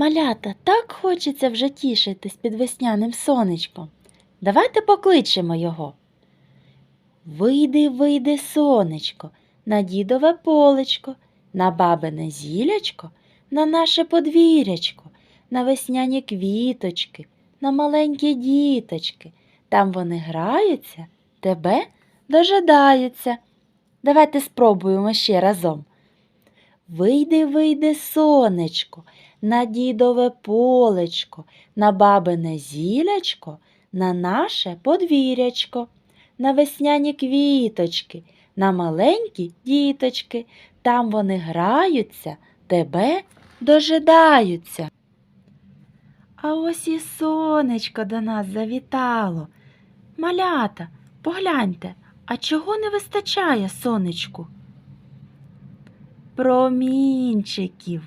Малята, так хочеться вже тішитись під весняним сонечком. Давайте покличемо його. Вийди, вийди, сонечко, на дідове полечко, на бабине зілячко, на наше подвір'ячко, на весняні квіточки, на маленькі діточки. Там вони граються, тебе дожидаються. Давайте спробуємо ще разом. Вийди, вийди, сонечко, на дідове полечко, на бабине зілячко, на наше подвір'ячко, на весняні квіточки, на маленькі діточки. Там вони граються, тебе дожидаються. А ось і сонечко до нас завітало. Малята, погляньте, а чого не вистачає сонечку? Промінчиків.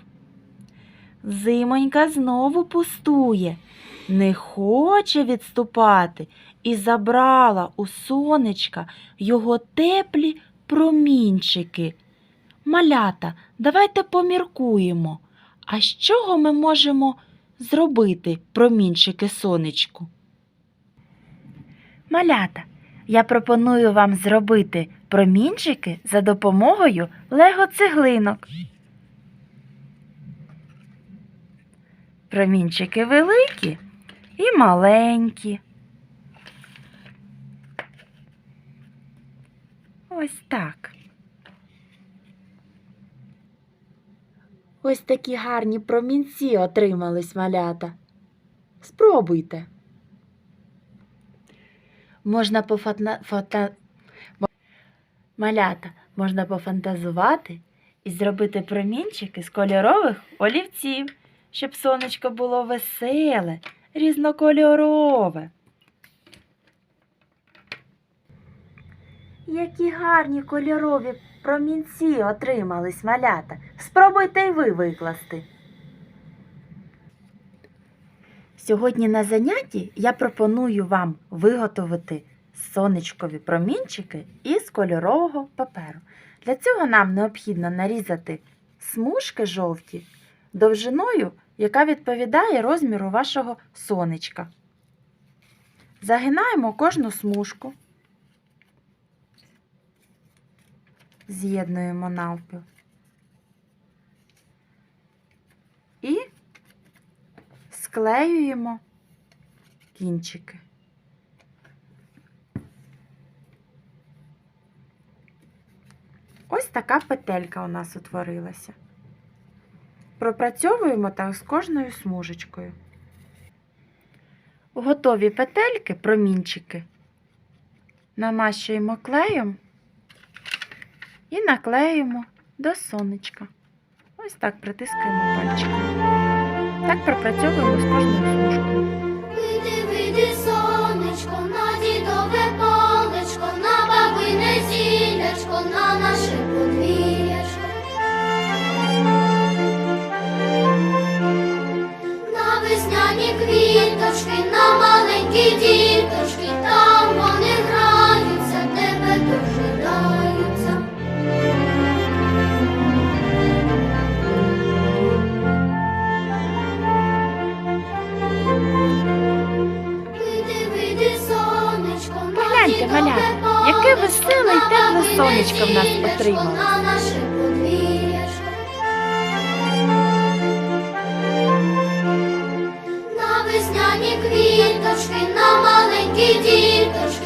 Зимонька знову пустує, не хоче відступати і забрала у сонечка його теплі промінчики. Малята, давайте поміркуємо, а з чого ми можемо зробити промінчики сонечку? Малята, я пропоную вам зробити промінчики за допомогою лего-цеглинок. Промінчики великі і маленькі. Ось так. Ось такі гарні промінці отримались малята. Спробуйте. Можна пофатна... фата... Малята, можна пофантазувати і зробити промінчики з кольорових олівців, щоб сонечко було веселе, різнокольорове. Які гарні кольорові промінці отримались малята. Спробуйте й ви викласти. Сьогодні на занятті я пропоную вам виготовити сонечкові промінчики із кольорового паперу. Для цього нам необхідно нарізати смужки жовті довжиною, яка відповідає розміру вашого сонечка. Загинаємо кожну смужку, з'єднуємо навпіл. І склеюємо кінчики. Ось така петелька у нас утворилася. Пропрацьовуємо так з кожною смужечкою. Готові петельки, промінчики, намащуємо клеєм і наклеїмо до сонечка. Ось так притискаємо пальчиком. Так пропрацьовуємо з кожною смужкою. Вийди, вийди, сонечко, на дідове полечко, на бабине зілячко, на наше подвір'ячко. На весняні квіточки, на маленькі діточки, Погляньте, яке веселе й тепле сонечко в нас отрималось. На весняні квіточки, на маленькі діточки,